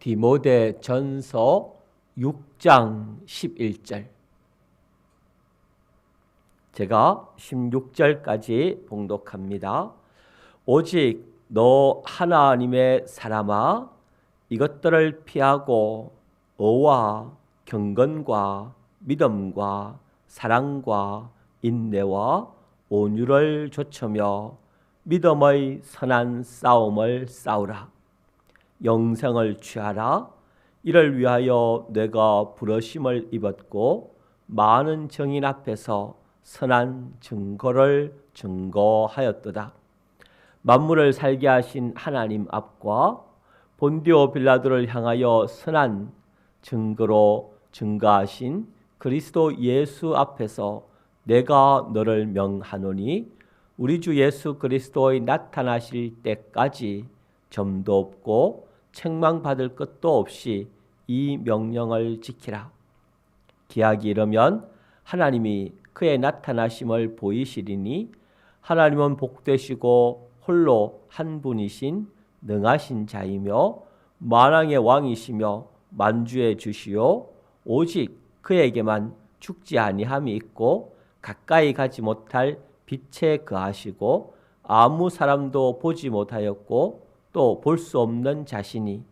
디모데 전서 6장 11절. 제가 16절까지 봉독합니다. 오직 너 하나님의 사람아 이것들을 피하고 어와 경건과 믿음과 사랑과 인내와 온유를 조처며 믿음의 선한 싸움을 싸우라. 영생을 취하라. 이를 위하여 내가 부러심을 입었고 많은 정인 앞에서 선한 증거를 증거하였도다. 만물을 살게 하신 하나님 앞과 본디오 빌라도를 향하여 선한 증거로 증가하신 그리스도 예수 앞에서 내가 너를 명하노니 우리 주 예수 그리스도의 나타나실 때까지 점도 없고 책망받을 것도 없이 이 명령을 지키라. 기약이 이르면 하나님이 그의 나타나심을 보이시리니 하나님은 복되시고 홀로 한 분이신 능하신 자이며 만왕의 왕이시며 만주의 주시요 오직 그에게만 죽지 아니함이 있고 가까이 가지 못할 빛에 거하시고 아무 사람도 보지 못하였고 또 볼 수 없는 자신이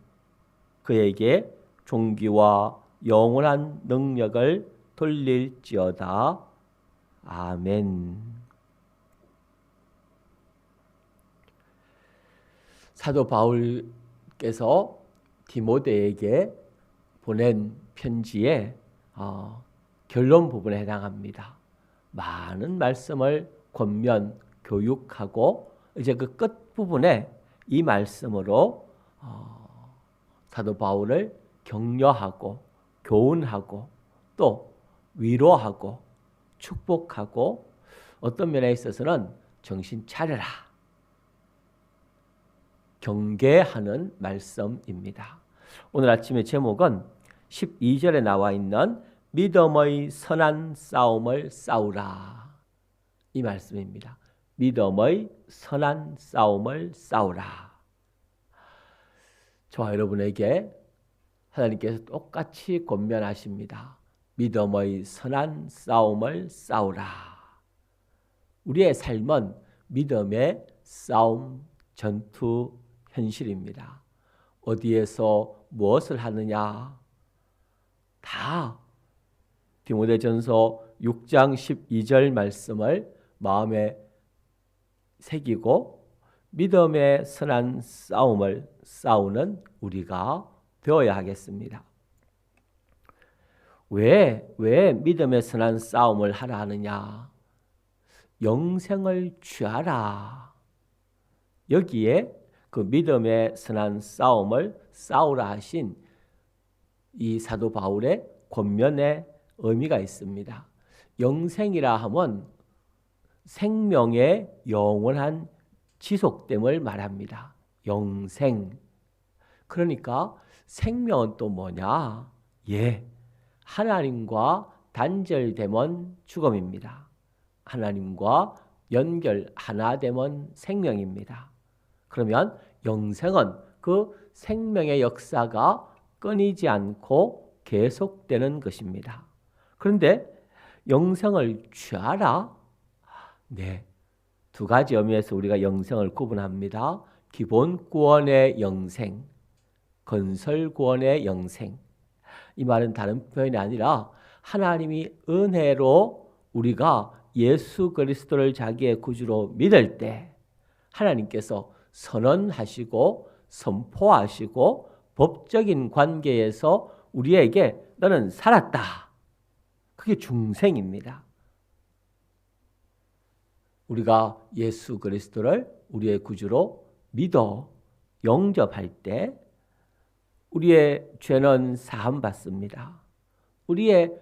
그에게 종기와 영원한 능력을 돌릴지어다. 아멘. 사도 바울께서 디모데에게 보낸 편지의 어, 결론 부분에 해당합니다. 많은 말씀을 권면 교육하고 이제 그 끝 부분에 이 말씀으로 어, 사도 바울을 격려하고 교훈하고 또 위로하고 축복하고 어떤 면에 있어서는 정신 차려라 경계하는 말씀입니다. 오늘 아침의 제목은 12절에 나와 있는 믿음의 선한 싸움을 싸우라. 이 말씀입니다. 믿음의 선한 싸움을 싸우라. 저와 여러분에게 하나님께서 똑같이 권면하십니다. 믿음의 선한 싸움을 싸우라. 우리의 삶은 믿음의 싸움, 전투, 현실입니다. 어디에서 무엇을 하느냐? 다 디모데전서 6장 12절 말씀을 마음에 새기고 믿음의 선한 싸움을 싸우는 우리가 되어야 하겠습니다. 왜, 왜 믿음의 선한 싸움을 하라 하느냐? 영생을 취하라. 여기에 그 믿음의 선한 싸움을 싸우라 하신 이 사도 바울의 권면의 의미가 있습니다. 영생이라 하면 생명의 영원한 지속됨을 말합니다. 영생. 그러니까 생명은 또 뭐냐? 예. 하나님과 단절되면 죽음입니다. 하나님과 연결 하나 되면 생명입니다. 그러면 영생은 그 생명의 역사가 끊이지 않고 계속되는 것입니다. 그런데 영생을 취하라? 네. 두 가지 의미에서 우리가 영생을 구분합니다. 기본 구원의 영생, 건설 구원의 영생. 이 말은 다른 표현이 아니라 하나님이 은혜로 우리가 예수 그리스도를 자기의 구주로 믿을 때 하나님께서 선언하시고 선포하시고 법적인 관계에서 우리에게 너는 살았다. 그게 중생입니다. 우리가 예수 그리스도를 우리의 구주로 믿어 영접할 때 우리의 죄는 사함 받습니다. 우리의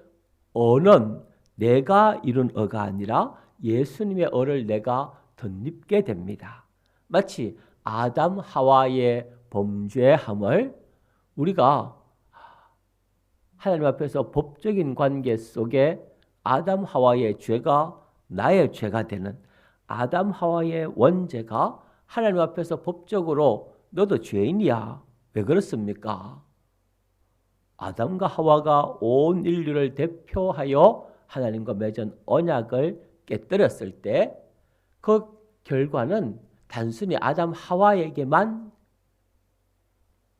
어는 내가 이룬 어가 아니라 예수님의 어를 내가 덧입게 됩니다. 마치 아담 하와의 범죄함을 우리가 하나님 앞에서 법적인 관계 속에 아담 하와의 죄가 나의 죄가 되는 아담 하와의 원죄가 하나님 앞에서 법적으로 너도 죄인이야. 왜 그렇습니까? 아담과 하와가 온 인류를 대표하여 하나님과 맺은 언약을 깨뜨렸을 때 그 결과는 단순히 아담 하와에게만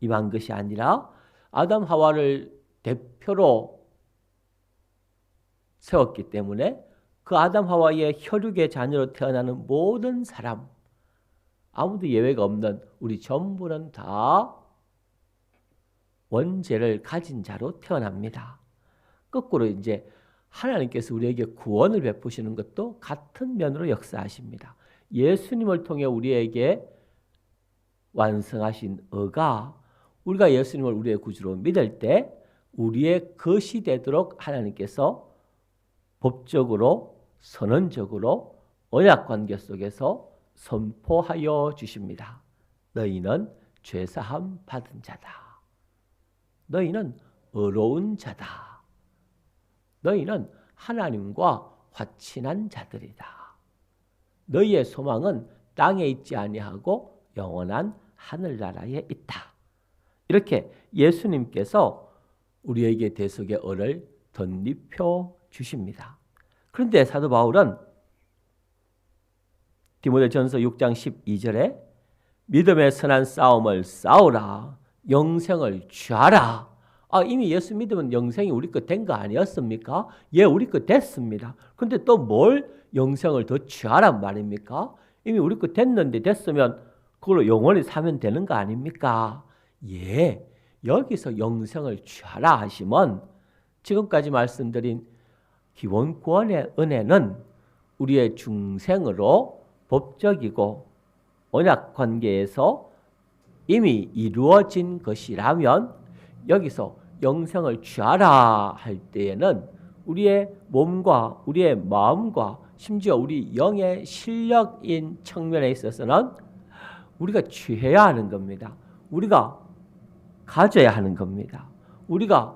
임한 것이 아니라 아담 하와를 대표로 세웠기 때문에 그 아담 하와의 혈육의 자녀로 태어나는 모든 사람 아무도 예외가 없는 우리 전부는 다 원죄를 가진 자로 태어납니다. 거꾸로 이제 하나님께서 우리에게 구원을 베푸시는 것도 같은 면으로 역사하십니다. 예수님을 통해 우리에게 완성하신 의가 우리가 예수님을 우리의 구주로 믿을 때 우리의 것이 되도록 하나님께서 법적으로 선언적으로 언약 관계 속에서 선포하여 주십니다. 너희는 죄사함 받은 자다. 너희는 의로운 자다. 너희는 하나님과 화친한 자들이다. 너희의 소망은 땅에 있지 아니하고 영원한 하늘나라에 있다. 이렇게 예수님께서 우리에게 대속의 언을 덧입혀 주십니다. 그런데 사도 바울은 디모데전서 6장 12절에 믿음의 선한 싸움을 싸우라 영생을 취하라. 아 이미 예수 믿으면 영생이 우리 것 된 거 아니었습니까? 예, 우리 것 됐습니다. 근데 또 뭘 영생을 더 취하란 말입니까? 이미 우리 것 됐는데 됐으면 그걸로 영원히 사면 되는 거 아닙니까? 예, 여기서 영생을 취하라 하시면 지금까지 말씀드린 구원의 은혜는 우리의 중생으로 법적이고 언약 관계에서 이미 이루어진 것이라면 여기서 영생을 취하라 할 때에는 우리의 몸과 우리의 마음과 심지어 우리 영의 실력인 측면에 있어서는 우리가 취해야 하는 겁니다. 우리가 가져야 하는 겁니다. 우리가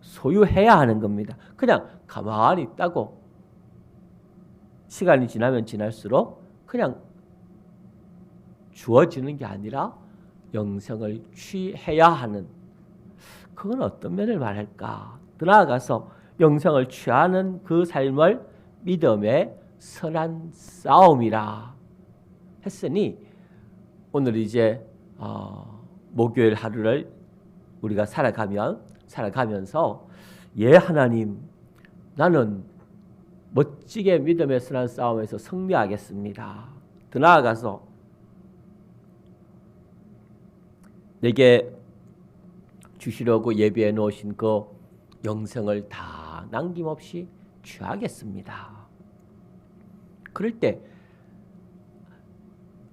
소유해야 하는 겁니다. 그냥 가만히 있다고 시간이 지나면 지날수록 그냥 주어지는 게 아니라 영생을 취해야 하는 그건 어떤 면을 말할까? 더 나아가서 영생을 취하는 그 삶을 믿음의 선한 싸움이라 했으니 오늘 이제 어, 목요일 하루를 우리가 살아가면 살아가면서 예 하나님 나는 멋지게 믿음의 선한 싸움에서 승리하겠습니다. 더 나아가서 내게 주시려고 예비해 놓으신 그 영생을 다 남김없이 취하겠습니다. 그럴 때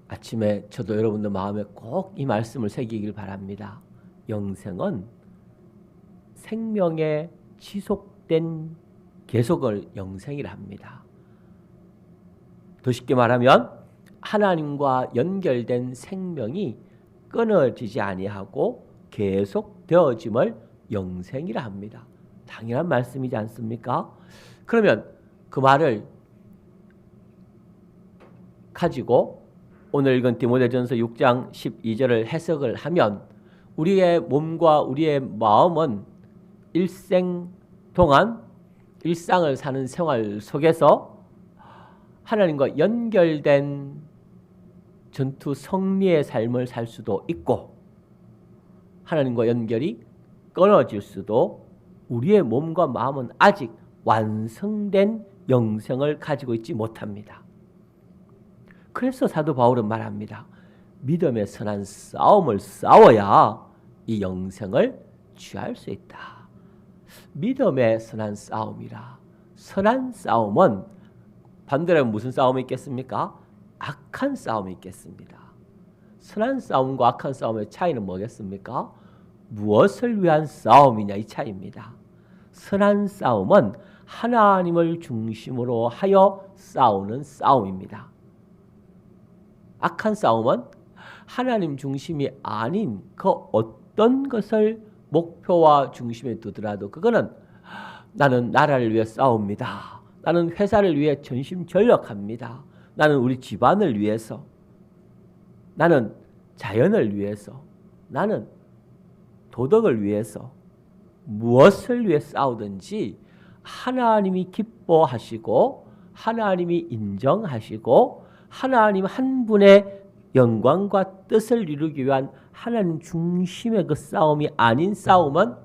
아침에 저도 여러분들 마음에 꼭 이 말씀을 새기길 바랍니다. 영생은 생명의 지속된 계속을 영생이라 합니다. 더 쉽게 말하면 하나님과 연결된 생명이 끊어지지 아니하고 계속 되어짐을 영생이라 합니다. 당연한 말씀이지 않습니까? 그러면 그 말을 가지고 오늘 읽은 디모데전서 6장 12절을 해석을 하면 우리의 몸과 우리의 마음은 일생 동안 일상을 사는 생활 속에서 하나님과 연결된 전투 성리의 삶을 살 수도 있고 하나님과 연결이 끊어질 수도 우리의 몸과 마음은 아직 완성된 영생을 가지고 있지 못합니다. 그래서 사도 바울은 말합니다. 믿음의 선한 싸움을 싸워야 이 영생을 취할 수 있다. 믿음의 선한 싸움이라. 선한 싸움은 반대로 무슨 싸움이 있겠습니까? 악한 싸움이 있겠습니다. 선한 싸움과 악한 싸움의 차이는 뭐겠습니까? 무엇을 위한 싸움이냐 이 차이입니다. 선한 싸움은 하나님을 중심으로 하여 싸우는 싸움입니다. 악한 싸움은 하나님 중심이 아닌 그 어떤 것을 목표와 중심에 두더라도 그거는 나는 나라를 위해 싸웁니다. 나는 회사를 위해 전심 전력합니다. 나는 우리 집안을 위해서 나는 자연을 위해서 나는 도덕을 위해서 무엇을 위해 싸우든지 하나님이 기뻐하시고 하나님이 인정하시고 하나님 한 분의 영광과 뜻을 이루기 위한 하나님 중심의 그 싸움이 아닌 싸움은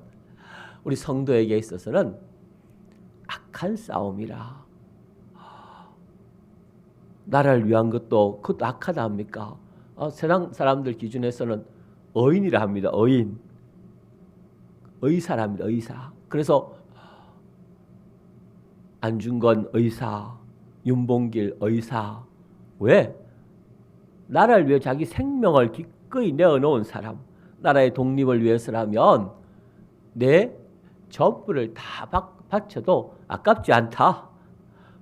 우리 성도에게 있어서는 악한 싸움이라. 나라를 위한 것도 그것도 악하다 합니까? 어, 세상 사람들 기준에서는 어인이라 합니다. 어인. 의사랍니다. 의사. 그래서 안중건 의사, 윤봉길 의사. 왜? 나라를 위해 자기 생명을 기꺼이 내어놓은 사람. 나라의 독립을 위해서라면 내 전부를 다 바쳐도 아깝지 않다.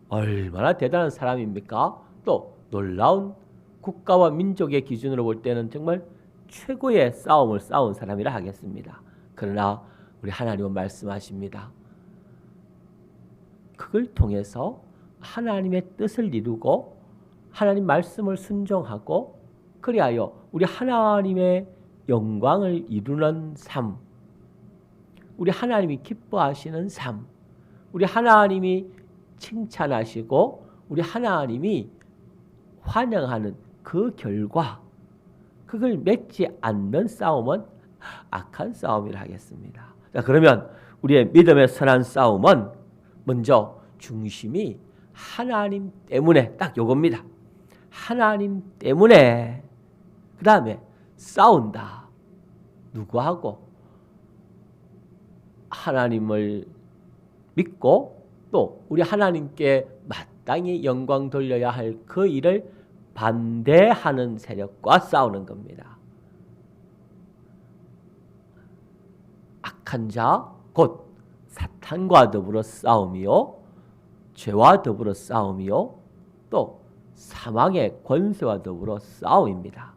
얼마나 대단한 사람입니까? 또 놀라운 국가와 민족의 기준으로 볼 때는 정말 최고의 싸움을 싸운 사람이라 하겠습니다. 그러나 우리 하나님은 말씀하십니다. 그걸 통해서 하나님의 뜻을 이루고 하나님 말씀을 순종하고 그리하여 우리 하나님의 영광을 이루는 삶, 우리 하나님이 기뻐하시는 삶, 우리 하나님이 칭찬하시고 우리 하나님이 환영하는 그 결과 그걸 맺지 않는 싸움은 악한 싸움이라 하겠습니다. 자, 그러면 우리의 믿음의 선한 싸움은 먼저 중심이 하나님 때문에 딱 요겁니다. 하나님 때문에 그 다음에 싸운다. 누구하고? 하나님을 믿고 또 우리 하나님께 마땅히 영광 돌려야 할 그 일을 반대하는 세력과 싸우는 겁니다. 악한 자, 곧 사탄과 더불어 싸움이요, 죄와 더불어 싸움이요, 또 사망의 권세와 더불어 싸움입니다.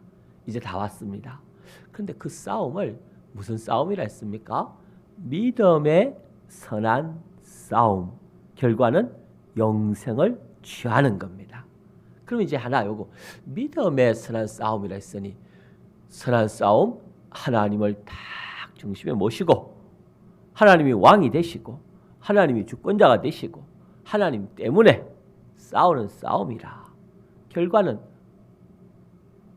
이제 다 왔습니다. 그런데 그 싸움을 무슨 싸움이라 했습니까? 믿음의 선한 싸움. 결과는 영생을 취하는 겁니다. 그럼 이제 하나 요거 믿음의 선한 싸움이라 했으니 선한 싸움 하나님을 딱 중심에 모시고 하나님이 왕이 되시고 하나님이 주권자가 되시고 하나님 때문에 싸우는 싸움이라. 결과는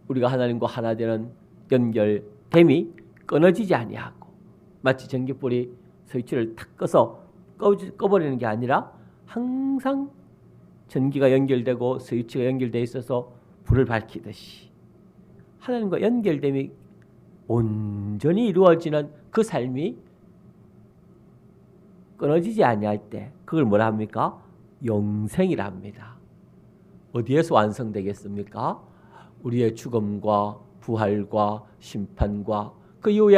우리가 하나님과 하나 되는 연결됨이 끊어지지 아니하고 마치 전기불이 스위치를 탁 꺼서 꺼버리는 게 아니라 항상 전기가 연결되고 스위치가 연결돼 있어서 불을 밝히듯이 하나님과 연결됨이 온전히 이루어지는 그 삶이 끊어지지 아니할 때 그걸 뭐라 합니까? 영생이라 합니다. 어디에서 완성되겠습니까? 우리의 죽음과 부활과 심판과 그 이후에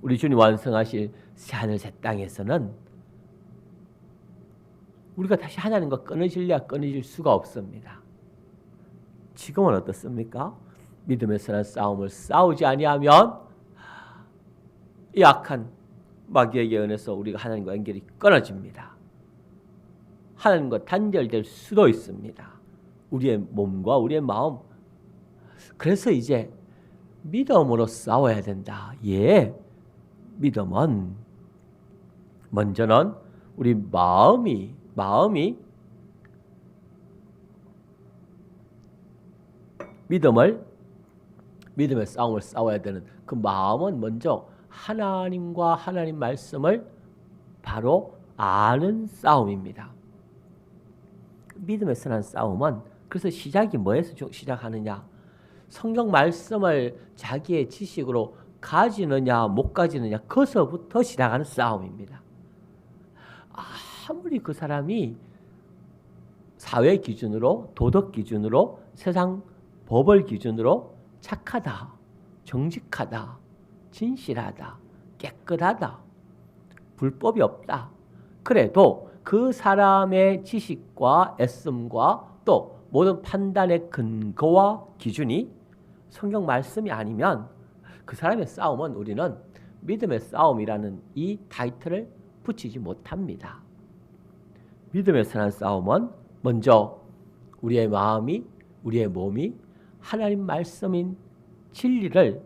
우리 주님 완성하실 새하늘 새 땅에서는 우리가 다시 하나님과 끊어질래야 끊어질 수가 없습니다. 지금은 어떻습니까? 믿음의 선한 싸움을 싸우지 아니하면 이 악한 마귀에게 의해서 우리가 하나님과 연결이 끊어집니다. 하나님과 단절될 수도 있습니다. 우리의 몸과 우리의 마음. 그래서 이제 믿음으로 싸워야 된다. 예. 믿음은 먼저는 우리 마음이 마음이 믿음을 믿음의 싸움을 싸워야 되는 그 마음은 먼저 하나님과 하나님 말씀을 바로 아는 싸움입니다. 믿음의 선한 싸움은 그래서 시작이 뭐에서 시작하느냐? 성경 말씀을 자기의 지식으로 가지느냐 못 가지느냐 그서부터 시작하는 싸움입니다. 아무리 그 사람이 사회 기준으로 도덕 기준으로 세상 법을 기준으로 착하다, 정직하다, 진실하다, 깨끗하다, 불법이 없다. 그래도 그 사람의 지식과 애씀과 또 모든 판단의 근거와 기준이 성경 말씀이 아니면 그 사람의 싸움은 우리는 믿음의 싸움이라는 이 타이틀을 붙이지 못합니다. 믿음의 선한 싸움은 먼저 우리의 마음이 우리의 몸이 하나님 말씀인 진리를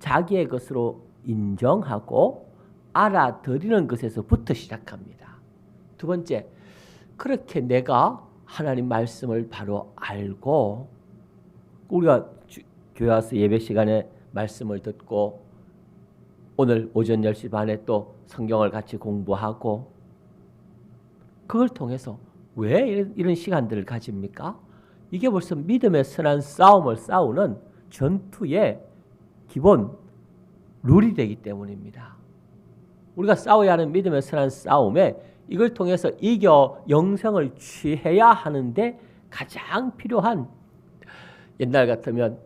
자기의 것으로 인정하고 알아들이는 것에서부터 시작합니다. 두 번째, 그렇게 내가 하나님 말씀을 바로 알고 우리가 주, 교회 와서 예배 시간에 말씀을 듣고 오늘 오전 10시 반에 또 성경을 같이 공부하고 그걸 통해서 왜 이런, 이런 시간들을 가집니까? 이게 벌써 믿음의 선한 싸움을 싸우는 전투의 기본 룰이 되기 때문입니다. 우리가 싸워야 하는 믿음의 선한 싸움에 이걸 통해서 이겨 영생을 취해야 하는데 가장 필요한 옛날 같으면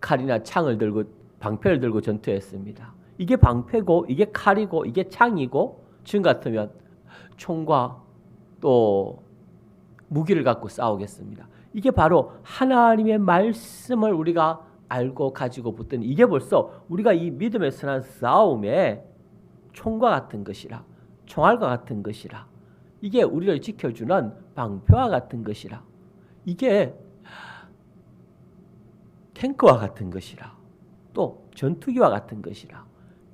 칼이나 창을 들고 방패를 들고 전투했습니다. 이게 방패고 이게 칼이고 이게 창이고 지금 같으면 총과 또 무기를 갖고 싸우겠습니다. 이게 바로 하나님의 말씀을 우리가 알고 가지고 붙든 이게 벌써 우리가 이 믿음의 선한 싸움에 총과 같은 것이라 총알과 같은 것이라. 이게 우리를 지켜주는 방패와 같은 것이라. 이게 탱크와 같은 것이라. 또 전투기와 같은 것이라.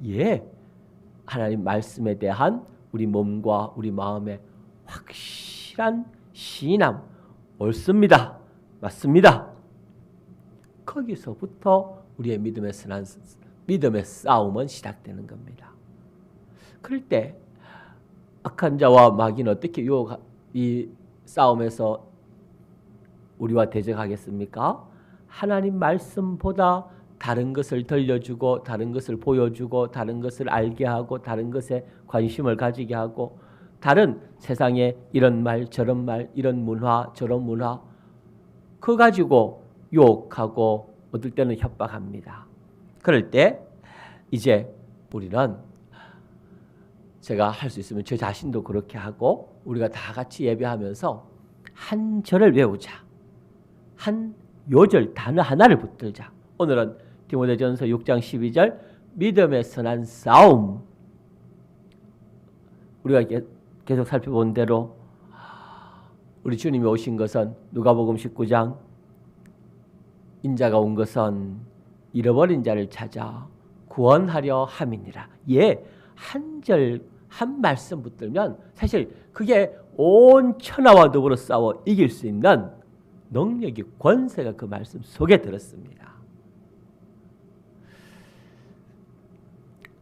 예 하나님 말씀에 대한 우리 몸과 우리 마음의 확실한 신함. 옳습니다. 맞습니다. 거기서부터 우리의 믿음의 믿음의 싸움은 시작되는 겁니다. 그럴 때 악한 자와 마귀는 어떻게 이 싸움에서 우리와 대적하겠습니까? 하나님 말씀보다 다른 것을 들려주고 다른 것을 보여주고 다른 것을 알게 하고 다른 것에 관심을 가지게 하고 다른 세상에 이런 말 저런 말 이런 문화 저런 문화 그 가지고 욕하고 어떨 때는 협박합니다. 그럴 때 이제 우리는 제가 할 수 있으면 저 자신도 그렇게 하고 우리가 다 같이 예배하면서 한 절을 외우자. 한 요절 단어 하나를 붙들자. 오늘은 디모데전서 6장 12절 믿음의 선한 싸움. 우리가 계속 살펴본 대로 우리 주님이 오신 것은 누가복음 19장 인자가 온 것은 잃어버린 자를 찾아 구원하려 함이니라. 예, 한 절, 한 말씀 붙들면 사실 그게 온 천하와 더불어 싸워 이길 수 있는 능력이 권세가 그 말씀 속에 들었습니다.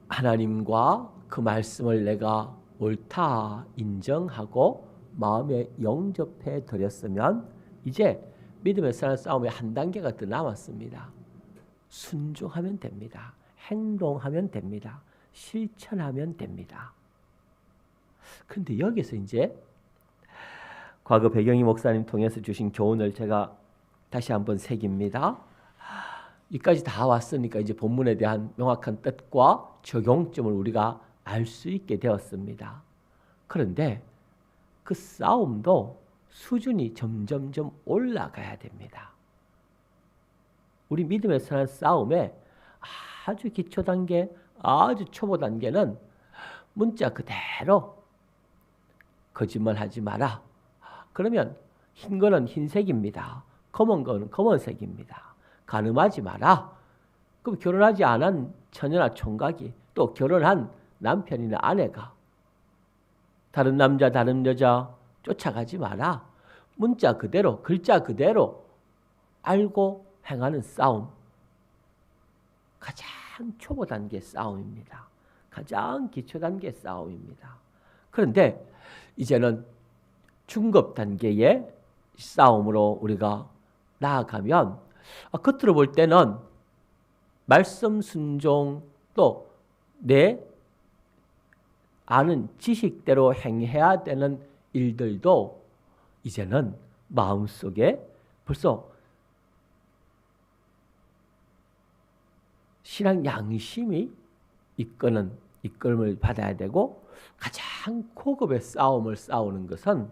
하나님과 그 말씀을 내가 옳다 인정하고 마음에 영접해 드렸으면 이제 믿음의 싸움에 한 단계가 더 남았습니다. 순종하면 됩니다. 행동하면 됩니다. 실천하면 됩니다. 근데 여기서 이제 과거 배경희 목사님 통해서 주신 교훈을 제가 다시 한번 새깁니다. 이까지 다 왔으니까 이제 본문에 대한 명확한 뜻과 적용점을 우리가 알 수 있게 되었습니다. 그런데 그 싸움도 수준이 점점점 올라가야 됩니다. 우리 믿음의 선한 싸움에 아주 기초 단계, 아주 초보 단계는 문자 그대로 거짓말 하지 마라. 그러면 흰 거는 흰색입니다. 검은 거는 검은색입니다. 가늠하지 마라. 그럼 결혼하지 않은 처녀나 총각이 또 결혼한 남편이나 아내가 다른 남자, 다른 여자 쫓아가지 마라. 문자 그대로, 글자 그대로 알고 행하는 싸움. 가장 초보 단계 싸움입니다. 가장 기초 단계 싸움입니다. 그런데 이제는 중급 단계의 싸움으로 우리가 나아가면 아, 겉으로 볼 때는 말씀 순종 또 내 아는 지식대로 행해야 되는 일들도 이제는 마음속에 벌써 신앙 양심이 이끄는 이끌음을 받아야 되고 가장 고급의 싸움을 싸우는 것은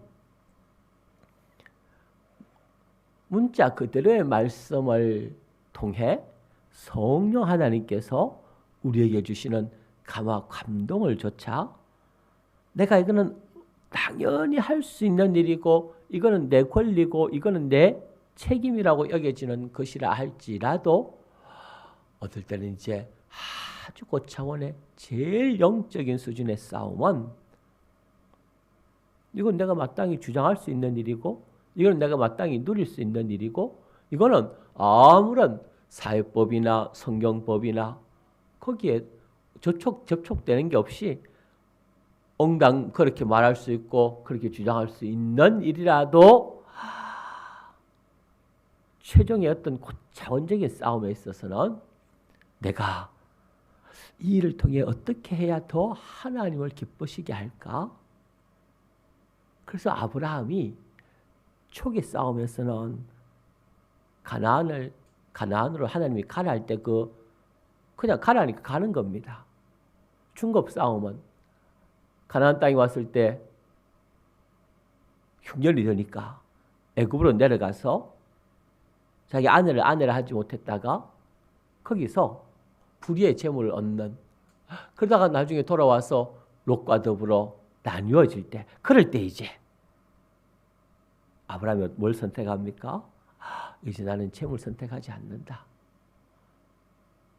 문자 그대로의 말씀을 통해 성령 하나님께서 우리에게 주시는 감화 감동을 조차 내가 이거는 당연히 할 수 있는 일이고 이거는 내 권리고 이거는 내 책임이라고 여겨지는 것이라 할지라도 어떨 때는 이제 아주 고차원의 제일 영적인 수준의 싸움은 이건 내가 마땅히 주장할 수 있는 일이고 이건 내가 마땅히 누릴 수 있는 일이고 이거는 아무런 사회법이나 성경법이나 거기에 접촉 접촉되는 게 없이 엉당 그렇게 말할 수 있고 그렇게 주장할 수 있는 일이라도 최종의 어떤 고차원적인 싸움에 있어서는 내가 이 일을 통해 어떻게 해야 더 하나님을 기쁘시게 할까? 그래서 아브라함이 초기 싸움에서는 가나안을 가나안으로 하나님이 가라 할 때 그 그냥 가라니까 가는 겁니다. 중급 싸움은 가나안 땅에 왔을 때 흉년이 되니까 애굽으로 내려가서 자기 아내를 아내를 하지 못했다가 거기서 불의의 재물을 얻는 그러다가 나중에 돌아와서 롯과 더불어 나뉘어질 때 그럴 때 이제 아브라함이 뭘 선택합니까? 이제 나는 재물 선택하지 않는다.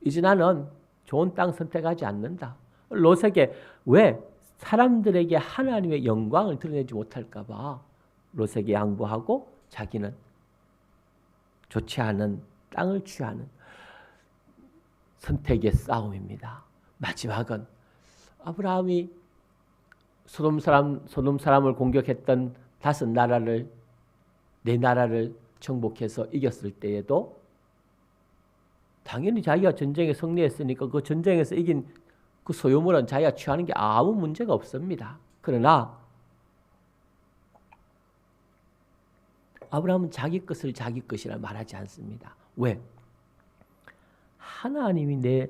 이제 나는 좋은 땅 선택하지 않는다. 롯에게 왜 사람들에게 하나님의 영광을 드러내지 못할까봐 롯에게 양보하고 자기는 좋지 않은 땅을 취하는 선택의 싸움입니다. 마지막은 아브라함이 소돔 사람 소돔 사람을 공격했던 다섯 나라를 네 나라를 정복해서 이겼을 때에도 당연히 자기가 전쟁에 승리했으니까 그 전쟁에서 이긴 그 소유물은 자기가 취하는 게 아무 문제가 없습니다. 그러나 아브라함은 자기 것을 자기 것이라 말하지 않습니다. 왜? 하나님이 내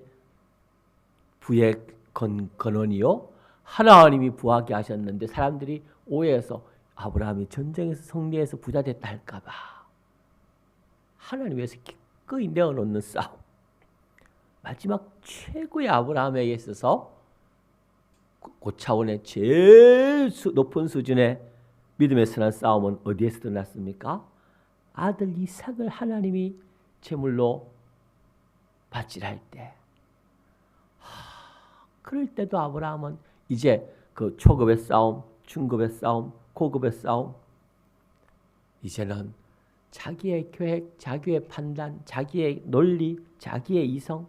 부의 건, 건원이요. 하나님이 부하게 하셨는데 사람들이 오해해서 아브라함이 전쟁에서 승리해서 부자 됐다 할까봐 하나님 위해서 기꺼이 내어놓는 싸움. 마지막 최고의 아브라함에게 있어서 고차원의 제일 높은 수준의 믿음의 선한 싸움은 어디에서 드났습니까? 아들 이삭을 하나님이 제물로 바칠할 때. 하, 그럴 때도 아브라함은 이제 그 초급의 싸움, 중급의 싸움, 고급의 싸움, 이제는 자기의 계획, 자기의 판단, 자기의 논리, 자기의 이성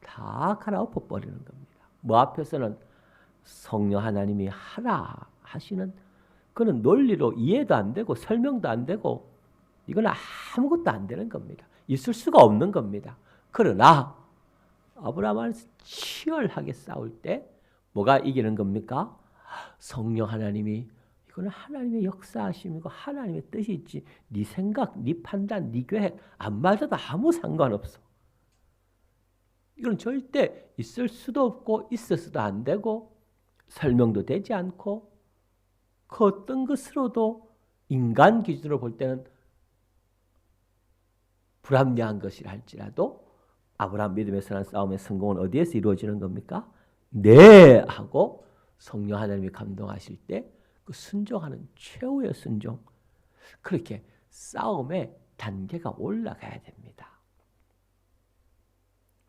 다 갈아엎어 버리는 겁니다. 뭐 앞에서는 성령 하나님이 하라 하시는 그는 논리로 이해도 안 되고 설명도 안 되고 이건 아무것도 안 되는 겁니다. 있을 수가 없는 겁니다. 그러나 아브라함 안에서 치열하게 싸울 때 뭐가 이기는 겁니까? 성령 하나님이 이거는 하나님의 역사하심이고 하나님의 뜻이 있지. 네 생각, 네 판단, 네 계획 안 맞아도 아무 상관없어. 이건 절대 있을 수도 없고 있어서도 안 되고 설명도 되지 않고 그 어떤 것으로도 인간 기준으로 볼 때는 불합리한 것이라 할지라도 아브라함 믿음의 선한 싸움의 성공은 어디에서 이루어지는 겁니까? 네 하고 성령 하나님이 감동하실 때 그 순종하는 최후의 순종 그렇게 싸움의 단계가 올라가야 됩니다.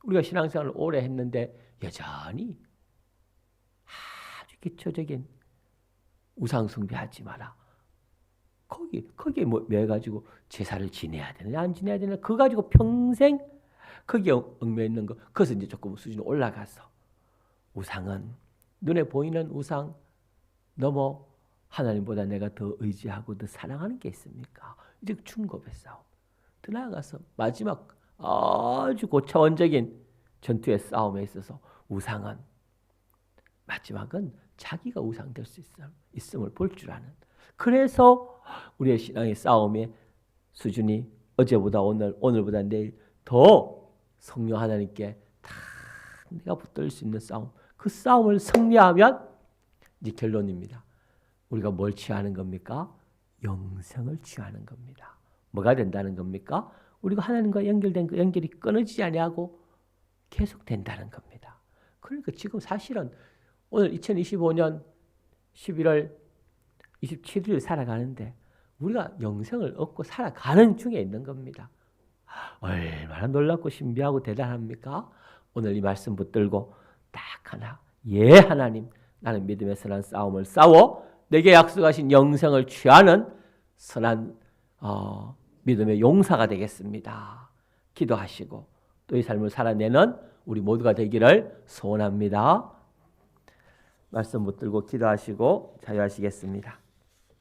우리가 신앙생활을 오래 했는데 여전히 아주 기초적인 우상 숭배하지 마라. 거기 거기에 뭐 가지고 제사를 지내야 되느냐 안 지내야 되느냐 그 가지고 평생 거기에 얽매 있는 거 그것은 이제 조금 수준이 올라가서 우상은 눈에 보이는 우상 넘어 하나님보다 내가 더 의지하고 더 사랑하는 게 있습니까? 이제 충고의 싸움. 더 나아가서 마지막 아주 고차원적인 전투의 싸움에 있어서 우상은 마지막은 자기가 우상 될 수 있음 을 볼 줄 아는. 그래서 우리의 신앙의 싸움의 수준이 어제보다 오늘, 오늘보다 내일 더 성령 하나님께 다 내가 붙들 수 있는 싸움. 그 싸움을 승리하면 이제 결론입니다. 우리가 뭘 취하는 겁니까? 영생을 취하는 겁니다. 뭐가 된다는 겁니까? 우리가 하나님과 연결된 그 연결이 끊어지지 아니하고 계속 된다는 겁니다. 그러니까 지금 사실은 오늘 2025년 11월 27일 살아가는데 우리가 영생을 얻고 살아가는 중에 있는 겁니다. 얼마나 놀랍고 신비하고 대단합니까? 오늘 이 말씀 붙들고 딱 하나 예 하나님 나는 믿음의 선한 싸움을 싸워 내게 약속하신 영생을 취하는 선한 어, 믿음의 용사가 되겠습니다. 기도하시고 또 이 삶을 살아내는 우리 모두가 되기를 소원합니다. 말씀 붙들고 기도하시고 자유하시겠습니다.